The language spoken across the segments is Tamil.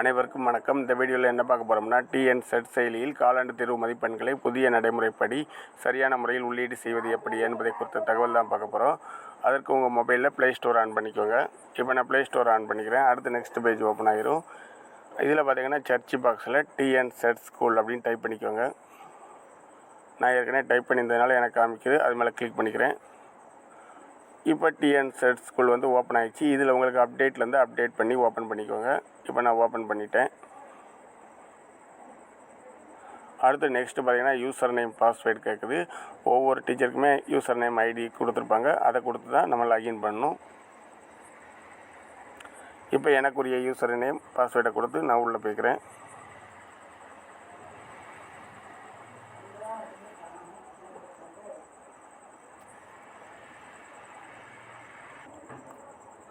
அனைவருக்கும் வணக்கம். இந்த வீடியோவில் என்ன பார்க்க போகிறோம்னா டிஎன் செட் செயலியில் காலாண்டு தேர்வு மதிப்பெண்களை புதிய நடைமுறைப்படி சரியான முறையில் உள்ளீடு செய்வது எப்படி என்பதை குறித்த தகவல் தான் பார்க்க போகிறோம் அதற்கு உங்கள் மொபைலில் ப்ளே ஸ்டோர் ஆன் பண்ணிக்கோங்க. இப்போ நான் ப்ளே ஸ்டோர் ஆன் பண்ணிக்கிறேன். அடுத்து நெக்ஸ்ட் பேஜ் ஓப்பன் ஆகிரும் இதில் பார்த்தீங்கன்னா சர்ச் பாக்ஸில் டிஎன் செட் ஸ்கூல் அப்படின்னு டைப் பண்ணிக்கோங்க. நான் ஏற்கனவே டைப் பண்ணியிருந்ததுனால எனக்கு காமிக்குது. அது மேலே கிளிக் பண்ணிக்கிறேன். இப்போ டிஎன் செட் ஸ்கூல் வந்து ஓப்பன் ஆகிடுச்சு இதில் உங்களுக்கு அப்டேட்லேருந்து அப்டேட் பண்ணி ஓப்பன் பண்ணிக்கோங்க. இப்போ நான் ஓப்பன் பண்ணிட்டேன். அடுத்து நெக்ஸ்ட்டு பார்த்தீங்கன்னா யூசர் நேம் பாஸ்வேர்டு கேட்குது ஒவ்வொரு டீச்சருக்குமே யூசர் நேம் ஐடி கொடுத்துருப்பாங்க. அதை கொடுத்து தான் நம்ம லாகின் பண்ணணும். இப்போ எனக்குரிய யூசர் நேம் பாஸ்வேர்டை கொடுத்து நான் உள்ளே போய்க்கிறேன்.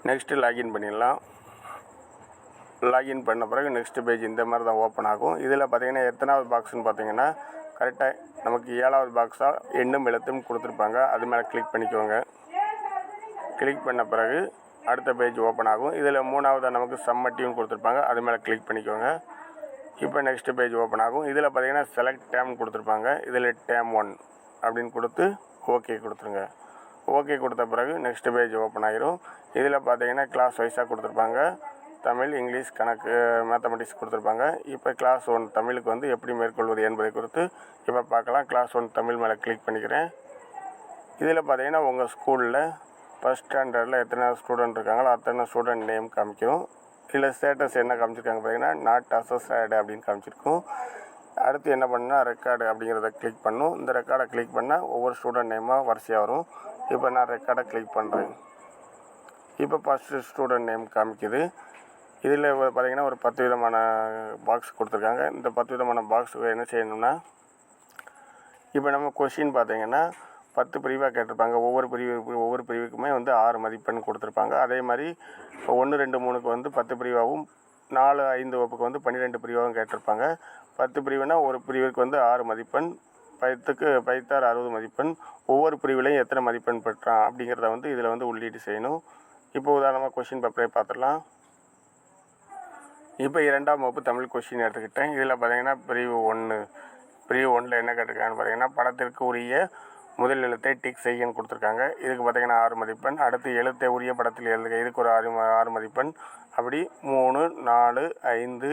நெக்ஸ்ட்டு லாகின் பண்ணிடலாம். லாகின் பண்ண பிறகு நெக்ஸ்ட் பேஜ் இந்த மாதிரி தான் ஓப்பன் ஆகும். இதில் பார்த்திங்கன்னா எத்தனாவது பாக்ஸ்னு பார்த்தீங்கன்னா கரெக்டாக நமக்கு ஏழாவது பாக்ஸாக எண்ணும் எழுத்தும் கொடுத்துருப்பாங்க. அது மேலே கிளிக் பண்ணிக்கோங்க. கிளிக் பண்ண பிறகு அடுத்த பேஜ் ஓப்பன் ஆகும். இதில் மூணாவதாக நமக்கு சம்மட்டியும் கொடுத்துருப்பாங்க. அது மேலே கிளிக் பண்ணிக்கோங்க. இப்போ நெக்ஸ்ட் பேஜ் ஓப்பன் ஆகும். இதில் பார்த்தீங்கன்னா செலக்ட் டேம் கொடுத்துருப்பாங்க. இதில் டேம் ஒன் அப்படின்னு கொடுத்து ஓகே கொடுத்துருங்க. ஓகே கொடுத்த பிறகு நெக்ஸ்ட் பேஜ் ஓப்பன் ஆகிரும் இதில் பார்த்தீங்கன்னா கிளாஸ் வைஸாக கொடுத்துருப்பாங்க. தமிழ் இங்கிலீஷ் கணக்கு மேத்தமெட்டிக்ஸ் கொடுத்துருப்பாங்க. இப்போ கிளாஸ் ஒன் தமிழுக்கு வந்து எப்படி மேற்கொள்வது என்பதை குறித்து இப்போ பார்க்கலாம். கிளாஸ் ஒன் தமிழ் மேலே கிளிக் பண்ணிக்கிறேன். இதில் பார்த்தீங்கன்னா உங்கள் ஸ்கூலில் ஃபஸ்ட் ஸ்டாண்டர்டில் எத்தனை ஸ்டூடெண்ட் இருக்காங்களோ அத்தனை ஸ்டூடெண்ட் நேம் காமிக்கும். இல்லை ஸ்டேட்டஸ் என்ன காமிச்சிருக்காங்க பார்த்தீங்கன்னா நாட் அசஸ்டட் அப்படின்னு காமிச்சிருக்கும். அடுத்து என்ன பண்ணுன்னா ரெக்கார்டு அப்படிங்கிறத கிளிக் பண்ணும். இந்த ரெக்கார்டை கிளிக் பண்ணால் ஒவ்வொரு ஸ்டூடெண்ட் நேமாக வரிசையாக வரும். இப்போ நான் ரெக்கார்டை கிளிக் பண்ணுறேன் இப்போ ஃபஸ்ட்டு ஸ்டூடெண்ட் நேம் காமிக்குது. இதில் பார்த்தீங்கன்னா ஒரு பத்து விதமான பாக்ஸ் கொடுத்துருக்காங்க. இந்த பத்து விதமான பாக்ஸுக்கு என்ன செய்யணும்னா இப்போ நம்ம கொஷின் பார்த்தீங்கன்னா பத்து பிரிவாக கேட்டிருப்பாங்க. ஒவ்வொரு பிரிவு ஒவ்வொரு பிரிவுக்குமே வந்து ஆறு மதிப்பெண் கொடுத்துருப்பாங்க. அதே மாதிரி இப்போ ஒன்று ரெண்டு மூணுக்கு வந்து பத்து பிரிவாகவும் நாலு ஐந்து வகுப்புக்கு வந்து பன்னிரெண்டு பிரிவாகவும் கேட்டிருப்பாங்க. பத்து பிரிவுனா ஒரு பிரிவிற்கு வந்து ஆறு மதிப்பெண் பத்துக்கு பைத்தாறு அறுபது மதிப்பெண் ஒவ்வொரு பிரிவிலையும் எத்தனை மதிப்பெண் பெற்றான் அப்படிங்கிறத வந்து இதில் வந்து உள்ளீடு செய்யணும். இப்போ உதாரணமாக கொஷின் பேப்பரே பார்த்துடலாம் இப்போ இரண்டாம் வகுப்பு தமிழ் கொஷின் எடுத்துக்கிட்டேன். இதில் பார்த்தீங்கன்னா பிரிவு ஒன்று பிரிவு ஒன்றில் என்ன கேட்டிருக்காங்கன்னு பார்த்தீங்கன்னா படத்திற்கு உரிய முதல் எழுத்தை டிக் செய்யன்னு கொடுத்துருக்காங்க. இதுக்கு பார்த்தீங்கன்னா ஆறு மதிப்பெண். அடுத்து எழுத்தை உரிய படத்தில் எழுதுக. இதுக்கு ஒரு ஆறு ஆறு மதிப்பெண். அப்படி மூணு நாலு ஐந்து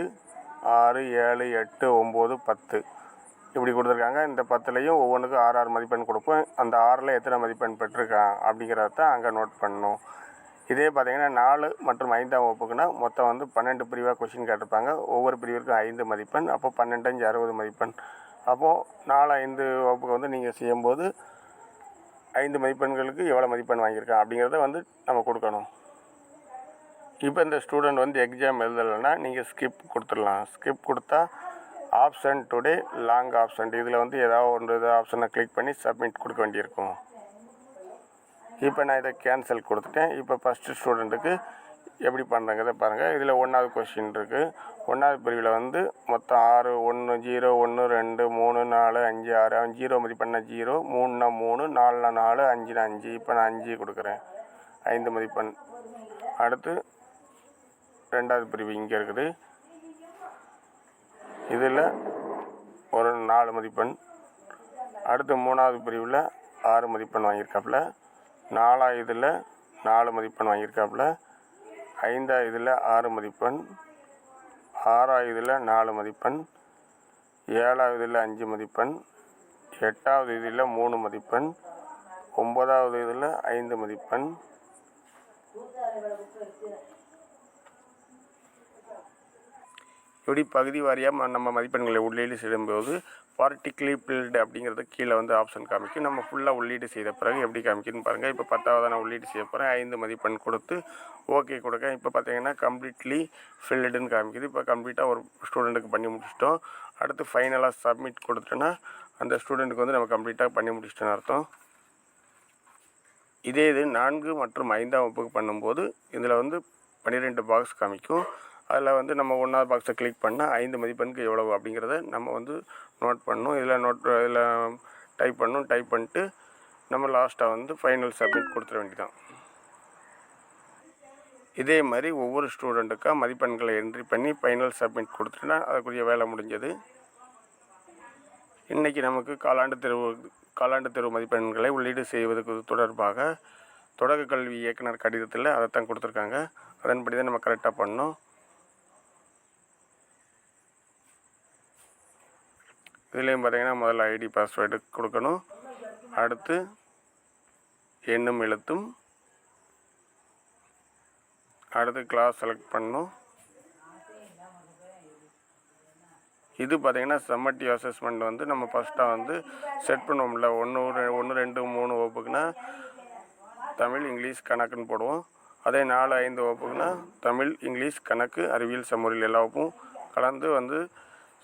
ஆறு ஏழு எட்டு ஒம்பது பத்து. இப்படி கொடுத்துருக்காங்க. இந்த பத்துலேயும் ஒவ்வொன்றுக்கும் ஆறு ஆறு மதிப்பெண் கொடுப்போம். அந்த ஆறில் எத்தனை மதிப்பெண் பெற்றிருக்கான் அப்படிங்கிறத தான் அங்கே நோட் பண்ணணும். இதே பார்த்தீங்கன்னா நாலு மற்றும் ஐந்தாம் வகுப்புக்குன்னா மொத்தம் வந்து பன்னெண்டு பிரிவாக கொஷின் கேட்டிருப்பாங்க. ஒவ்வொரு பிரிவிற்கும் ஐந்து மதிப்பெண் அப்போ பன்னெண்டு அஞ்சு அறுபது மதிப்பெண். அப்போது நாலு ஐந்து வகுப்புக்கு வந்து நீங்கள் செய்யும்போது ஐந்து மதிப்பெண்களுக்கு எவ்வளோ மதிப்பெண் வாங்கியிருக்கான் அப்படிங்கிறத வந்து நம்ம கொடுக்கணும். இப்போ இந்த ஸ்டூடெண்ட் வந்து எக்ஸாம் எழுதலைன்னா நீங்கள் ஸ்கிப் கொடுத்துடலாம். ஸ்கிப் கொடுத்தா ஆப்ஷன் டுடே லாங் ஆப்ஷன் இதில் வந்து ஏதாவது ஒன்று ஏதாவது ஆப்ஷனை கிளிக் பண்ணி சப்மிட் கொடுக்க வேண்டியிருக்கும். இப்போ நான் இதை கேன்சல் கொடுத்துட்டேன். இப்போ ஃபஸ்ட்டு ஸ்டூடெண்ட்டுக்கு எப்படி பண்ணுறங்கிறத பாருங்கள் இதில் ஒன்றாவது கொஷின் இருக்குது ஒன்றாவது பிரிவில் வந்து மொத்தம் ஆறு ஒன்று ஜீரோ ஒன்று ரெண்டு மூணு நாலு அஞ்சு ஆறு அவன் ஜீரோ மதிப்பெண்ணா ஜீரோ மூணுனா மூணு நாலுனா நாலு அஞ்சுனா அஞ்சு. இப்போ நான் அஞ்சு கொடுக்குறேன். ஐந்து மதிப்பெண். அடுத்து ரெண்டாவது பிரிவு இங்கே இருக்குது. இதில் ஒரு நாலு மதிப்பெண் அடுத்து மூணாவது பிரிவில் ஆறு மதிப்பெண் வாங்கியிருக்காப்புல நாலாவதுல நாலு மதிப்பெண் வாங்கியிருக்காப்புல ஐந்தாவதுல ஆறு மதிப்பெண் ஆறாவதுல நாலு மதிப்பெண் ஏழாவதுல அஞ்சு மதிப்பெண் எட்டாவது இதில் மூணு மதிப்பெண் ஒன்பதாவது இதில் ஐந்து மதிப்பெண் இப்படி பகுதி வாரியாக நம்ம மதிப்பெண்களை உள்ளீடு செய்யும்போது பார்ட்டிகுலி பில்டு அப்படிங்கிறது கீழே வந்து ஆப்ஷன் காமிக்கும். நம்ம ஃபுல்லாக உள்ளீடு செய்த பிறகு எப்படி காமிக்குன்னு பாருங்கள் இப்போ பத்தாவது நான் உள்ளீடு செய்ய போகிறேன் ஐந்து மதிப்பெண் கொடுத்து ஓகே கொடுக்க இப்போ பார்த்தீங்கன்னா கம்ப்ளீட்லி ஃபில்டுன்னு காமிக்குது. இப்போ கம்ப்ளீட்டாக ஒரு ஸ்டூடெண்ட்டுக்கு பண்ணி முடிச்சிட்டோம். அடுத்து ஃபைனலாக சப்மிட் கொடுத்துட்டோன்னா அந்த ஸ்டூடெண்ட்டுக்கு வந்து நம்ம கம்ப்ளீட்டாக பண்ணி முடிச்சிட்டோன்னு அர்த்தம். இதே இது நான்கு மற்றும் ஐந்தாம் வகுப்புக்கு பண்ணும்போது இதில் வந்து பன்னிரெண்டு பாக்ஸ் காமிக்கும். அதில் வந்து நம்ம ஒன்றாவது பாக்ஸை கிளிக் பண்ணால் ஐந்து மதிப்பெண்க்கு எவ்வளவு அப்படிங்கிறத நம்ம வந்து நோட் பண்ணணும். இதில் நோட் இதில் டைப் பண்ணணும். டைப் பண்ணிட்டு நம்ம லாஸ்ட்டாக வந்து ஃபைனல் சப்மிட் கொடுத்துட வேண்டியதான் இதே மாதிரி ஒவ்வொரு ஸ்டூடெண்ட்டுக்காக மதிப்பெண்களை என்ட்ரி பண்ணி ஃபைனல் சப்மிட் கொடுத்துட்டுனா அதுக்குரிய வேலை முடிஞ்சது. இன்றைக்கி நமக்கு காலாண்டு தேர்வு காலாண்டு தேர்வு மதிப்பெண்களை உள்ளீடு செய்வதற்கு தொடர்பாக தொடக்க கல்வி இயக்குனர் கடிதத்தில் அதைத்தான் கொடுத்துருக்காங்க. அதன்படி தான் நம்ம கரெக்டாக பண்ணோம். இதுலேயும் பார்த்தீங்கன்னா முதல்ல ஐடி பாஸ்வேர்டு கொடுக்கணும். அடுத்து எண்ணும் எழுத்தும். அடுத்து கிளாஸ் செலக்ட் பண்ணணும். இது பார்த்திங்கன்னா சம்மட்டிவ் அசஸ்மெண்ட் வந்து நம்ம ஃபஸ்ட்டாக வந்து செட் பண்ணுவோம்ல. ஒன்று ஒன்று ரெண்டு மூணு வகுப்புக்குன்னா தமிழ் இங்கிலீஷ் கணக்குன்னு போடுவோம். அதே நாலு ஐந்து வகுப்புக்குன்னா தமிழ் இங்கிலீஷ் கணக்கு அறிவியல் சமூகல் எல்லா வகுப்பும் கலந்து வந்து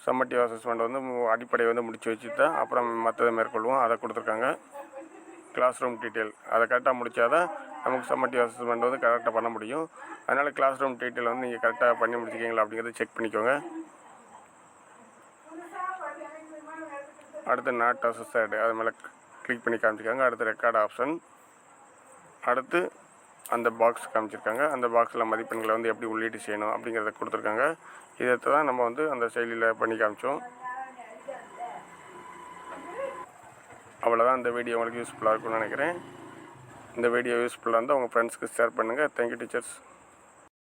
சம்மட்டிவ் அசஸ்மெண்ட் வந்து அடிப்படையை வந்து முடித்து வச்சு தான் அப்புறம் மற்றதை மேற்கொள்வோம். அதை கொடுத்துருக்காங்க. கிளாஸ் ரூம் டீட்டெயில் அதை கரெக்டாக முடிச்சாதான் நமக்கு சம்மட்டிவ் அசஸ்மெண்ட் வந்து கரெக்டாக பண்ண முடியும். அதனால் கிளாஸ் ரூம் டீட்டெயில் வந்து நீங்கள் கரெக்டாக பண்ணி முடிச்சிருக்கீங்களா அப்படிங்கிறத செக் பண்ணிக்கோங்க. அடுத்து நாட் அசஸ்டட் அது மேலே கிளிக் பண்ணி காமிச்சிக்காங்க அடுத்து ரெக்கார்ட் ஆப்ஷன் அடுத்து அந்த பாக்ஸ் காமிச்சிருக்காங்க. அந்த பாக்ஸில் மதிப்பெண்களை வந்து எப்படி உள்ளீடு செய்யணும் அப்படிங்கிறத கொடுத்துருக்காங்க. இதை தான் நம்ம வந்து அந்த செயலியில் பண்ணி காமிச்சோம். அவ்வளோதான் இந்த வீடியோ உங்களுக்கு யூஸ்ஃபுல்லாக இருக்கும்னு நினைக்கிறேன். இந்த வீடியோ யூஸ்ஃபுல்லாக இருந்தால் உங்கள் ஃப்ரெண்ட்ஸ்க்கு ஷேர் பண்ணுங்கள் தேங்க்யூ டீச்சர்ஸ்